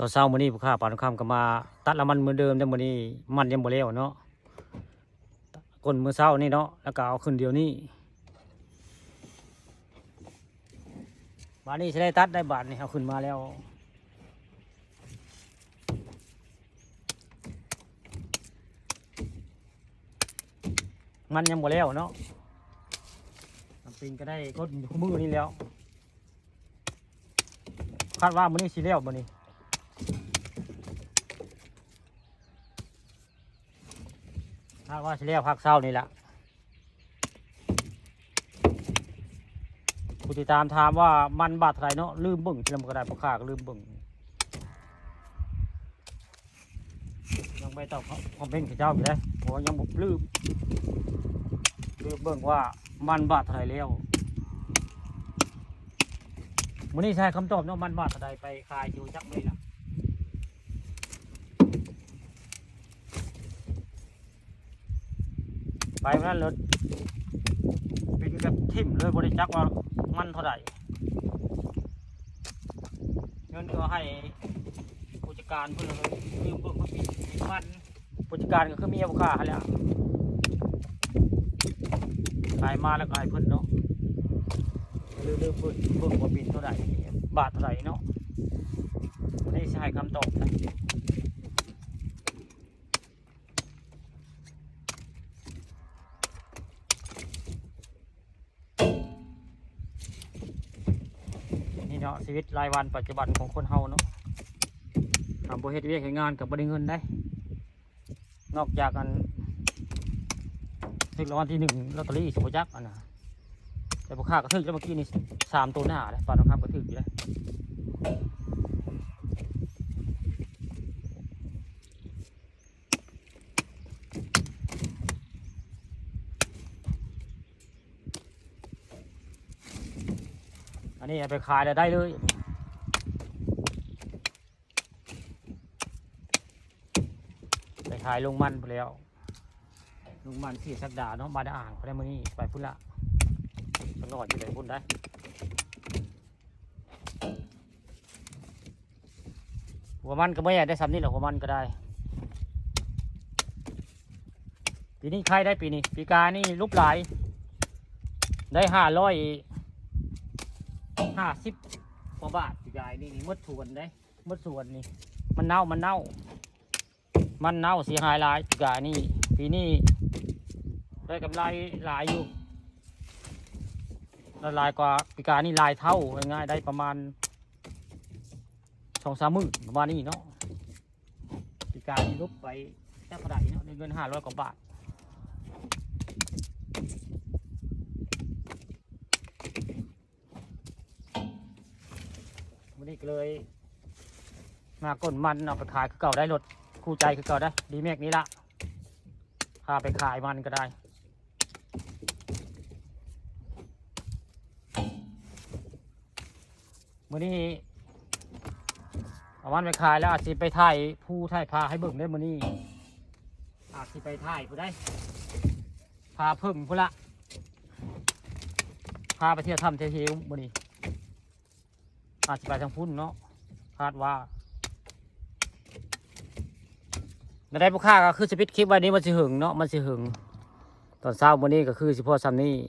ตอนเช้ามื้อนี้ผู้ค้าปานคำก็มา ตัดละมันเหมือนเดิมแต่มื้อนี้มันยังบ่แล้วเนาะก้นมื้อเช้านี่เนาะแล้วก็เอาขึ้นเดียวนี้บาดนี้สิได้ตัดได้บาดนี่เอาขึ้นมาแล้วมันยังบ่แล้วเนาะทำปิงก็ได้ก้นอยู่มือนี่แล้ว คาดว่ามื้อนี้สิแล้วมื้อนี้ คาว่าสิแล้วพักเช้านี่แหละผู้ติดตามถามว่ามันบาทเท่าไรเนาะลืมเบิ่งที่ลำกระดาษพ่อข้าก็ลืมเบิ่งยังไม่ตอบคอมเมนต์กับเจ้าอยู่เลยเพราะว่ายังบ่ลืมลืมเบิ่งว่ามันบาทเท่าไรแล้วมื้อนี้ใช้คำตอบเนาะมันบาทเท่าไรไปขายอยู่จักไม่ล่ะ ไปวันนั้นรถเป็นกับทิ่มเลยบริจักว่ามันเท่าไหร่เงินก็ให้ผู้จัดการเพื่อนเลยลืมเบิ่งว่าปิดปิดมันผู้จัดการก็คือเมียบุคคาให้แล้วขายมาแล้วก็ให้เพิ่นเนาะลืมลืมเบิ่งเบิ่งว่าบินเท่าไหร่บาทเท่าไหร่เนาะไม่ได้ใช้คำตอบนะ นี่เนาะชีวิตรายวันปัจจุบันของคนเฮาเนาะทำบริเฮ็ดเวียกเฮ็ดงานกับบริเงินได้ นอกจากกันถึงรางวัลที่หนึ่งลอตเตอรี่สุภจักรอันน่ะแต่พวกข้าก็ถึงแล้วเมื่อกี้นี่สามตัวหน้าเลยปานน้องคำก็ถึงอยู่แล้ว นนี้เอาไปขายแล้วได้เลยไปขายลงมันไปแล้วลงมันสี่สักดาเนาะมาได้อ่างไปได้มือนี้ไปพุ่นละตลอดอยู่เลยพุ่นได้หัวมันก็ไม่อยากได้ซ้ำนี่แหละหัวมันก็ได้ปีนี้ใครได้ปีนี้ปีกานี่รูปหลายได้ห้าร้อย ห้าสิบกว่าบาทปีกายนี่นี่มดส่วนได้มดส่วนนี่ มันเน่ามันเน่า มันเน่าเสียหายหลายปีกายนี่ปีนี้ได้กำไรหลายอยู่แล้วหลายกว่าปีกานี่ลายเท่าง่ายๆได้ประมาณสองสามหมื่นประมาณนี้เนาะปีกานี่ลบไปแค่เท่าไหร่เนาะได้เงินห้าร้อยกว่าบาท นนี้ก็เลย มาก้นมันเอาไปขายคือเก่าได้รถคู่ใจคือเก่าได้ ดีเมกนี้ละพาไปขายมันก็ได้มื่อนี้เอามันไปขายแล้วอาจจะไปถ่ายผู้ถ่ายพาให้เบิ่งได้มื่อนี้ อาจจะไปถ่ายผู้ได้พาเพิ่งผู้ละพาไปเที่ยวทำเที่ยวเที่ยวมื่อนี้ อาจจะไปทางพุ่นเนาะคาดว่าในได้ผู้ค่าก็คือสปิดคลิปวันนี้มันสิหึงเนาะมันสิหึง ตอนเช้าวันนี้ก็คือสิพ่อซัมนี่